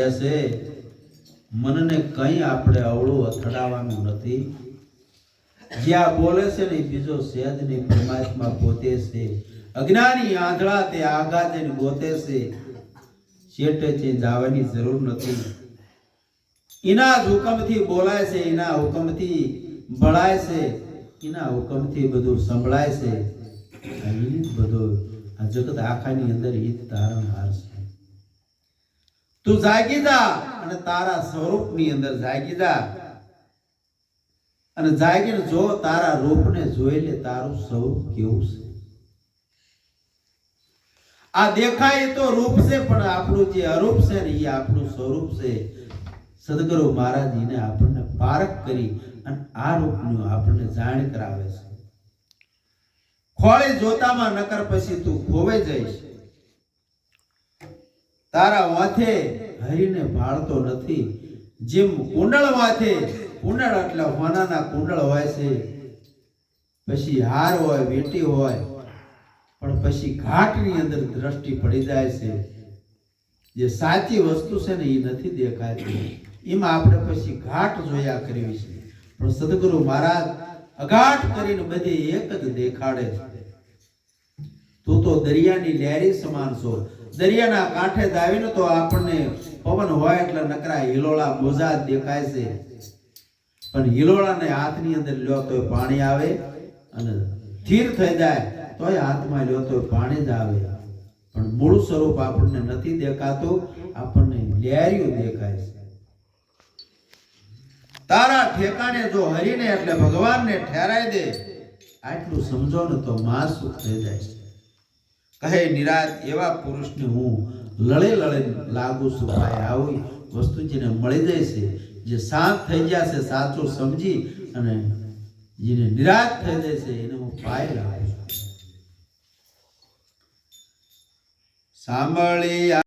છે. મનને કંઈ આપણે અવળું અથડાવાનું નથી. જ્યાં બોલે છે ને, બીજો સેદ નહીં પરમાત્મા પોતે છે. અજ્ઞાની આંધળા તે આઘા ગોતે છે. છેટે છે જવાની જરૂર નથી. એના જ હુકમથી બોલાય છે, એના હુકમથી ભળાય છે, એના હુકમથી બધું સંભળાય છે. બધું આ જગત આખાની અંદર હિત તારણહાર છે. તું જાગી જા અને તારા સ્વરૂપની અંદર જાગી જા. અને જાગીને જો તારા રૂપને જોઈ લે, તારું સ્વરૂપ કેવું છે? આ દેખાય તો રૂપ છે, પણ આપણું જે અરૂપ છે ને, એ આપણું સ્વરૂપ છે. સદગુરુ મહારાજીને આપણને પારખ કરી અને આ રૂપનું આપણને જાણ કરાવે છે. ખોળે જોતામાં નકર પછી તું ખોવાઈ જઈશ. તારા માથે હરીને ભાળતો નથી. જેમ કુંડળ માથે, કુંડળ એટલે હોનાના કુંડળ હોય છે. પછી હાર હોય, વેટી હોય, પણ પછી ઘાટની અંદર દ્રષ્ટિ પડી જાય છે. જે સાચી વસ્તુ છે ને એ નથી દેખાતી. એમાં આપણે પછી ઘાટ જોયા કરવી છે. પણ સદગુરુ મહારાજ અઘાટ કરીને બધે એક જ દેખાડે છે. તું તો દરિયાની લહેરી સમાન છો. દરિયાના કાંઠે દાવીને તો આપણને પવન હોય એટલે નકરા હિલોળા બોજા જ દેખાય છે. પણ હિલોળાને હાથની અંદર લ્યો તો પાણી આવે અને સ્થિર થઈ જાય તોય હાથમાં લ્યો તો પાણી જ આવે. પણ મૂળ સ્વરૂપ આપણને નથી દેખાતું, આપણને લહેરિયું દેખાય છે. તારા ઠેકાણે જો હરીને એટલે ભગવાનને ઠેરાઈ દે, આટલું સમજો ને તો માં સુખ થઈ જાય છે. કહે, નિરાત એવા પુરુષને હું લડે લડે લાગુ છું. આવી વસ્તુ જેને મળી જાય છે, જે શાંત થઈ ગયા છે, સાચું સમજી અને જેને નિરાશ થઈ જાય છે, એને હું પાય લાવું સાંભળી